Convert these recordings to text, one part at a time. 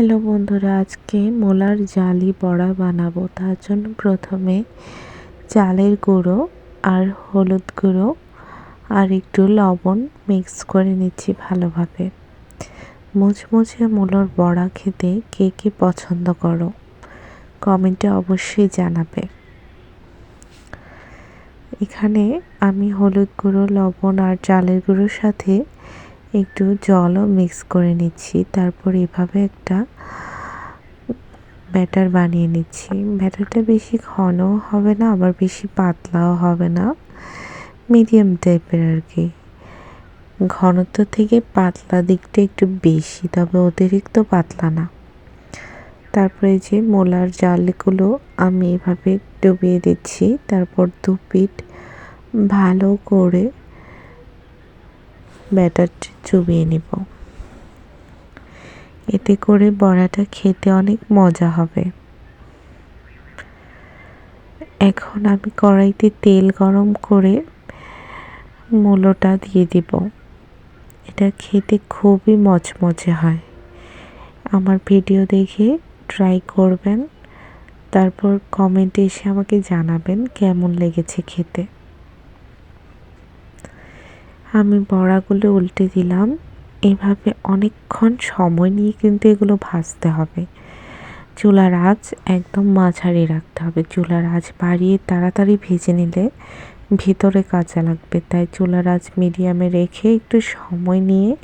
Hello বন্ধুরা, আজকে molar জালি বড়া বানাবো। তার জন্য প্রথমে চালের গুঁড়ো আর হলুদ গুঁড়ো আর একটু লবণ মিক্স করে নিচ্ছি ভালোভাবে। মুচমুচে মূলোর বড়া খেতে কে কে পছন্দ করো কমেন্টে অবশ্যই জানাবে। এখানে আমি হলুদ গুঁড়ো, লবণ আর চালের গুঁড়োর সাথে একটু জলও মিক্স করে নিচ্ছি। তারপর এভাবে একটা ব্যাটার বানিয়ে নিচ্ছি। ব্যাটারটা বেশি ঘনও হবে না, আবার বেশি পাতলাও হবে না। মিডিয়াম টাইপের আর কি ঘনত্ব থেকে পাতলা দিকটা একটু বেশি, তবে অতিরিক্ত পাতলা না। তারপরে যে মোলার জালগুলো আমি এভাবে ডুবিয়ে দিচ্ছি। তারপর দু পিঠ ভালো করে ব্যাটার চুবিয়ে নিব। এতে করে বড়াটা খেতে অনেক মজা হবে। এখন আমি কড়াইতে তেল গরম করে মূলোটা দিয়ে দিব। এটা খেতে খুবই মচমচে হয়। আমার ভিডিও দেখে ট্রাই করবেন, তারপর কমেন্টে এসে আমাকে জানাবেন কেমন লেগেছে খেতে। আমি বড়াগুলো উল্টে দিলাম। এভাবে অনেকক্ষণ সময় নিয়ে কিন্তু এগুলো ভাজতে হবে। চুলার আঁচ একদম মাঝারি রাখতে হবে। চুলার আঁচ বাড়িয়ে তাড়াতাড়ি ভেজে নিলে ভিতরে কাঁচা লাগবে। তাই চুলার আঁচ মিডিয়ামে রেখে একটু সময় নিয়ে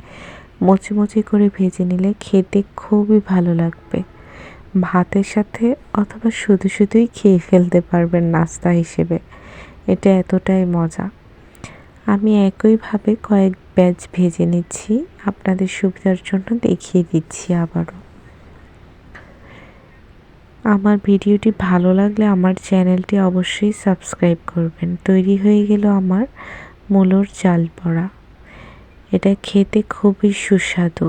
মুচি করে ভেজে নিলে খেতে খুবই ভালো লাগবে। ভাতের সাথে অথবা শুধু শুধুই খেয়ে ফেলতে পারবেন নাস্তা হিসেবে। এটা এতটাই মজা। আমি একইভাবে কয়েক ব্যাচ ভেজে নিচ্ছি। আপনাদের সুবিধার জন্য দেখিয়ে দিচ্ছি আবারও। আমার ভিডিওটি ভালো লাগলে আমার চ্যানেলটি অবশ্যই সাবস্ক্রাইব করবেন। তৈরি হয়ে গেল আমার মূলোর চাল পড়া এটা খেতে খুবই সুস্বাদু।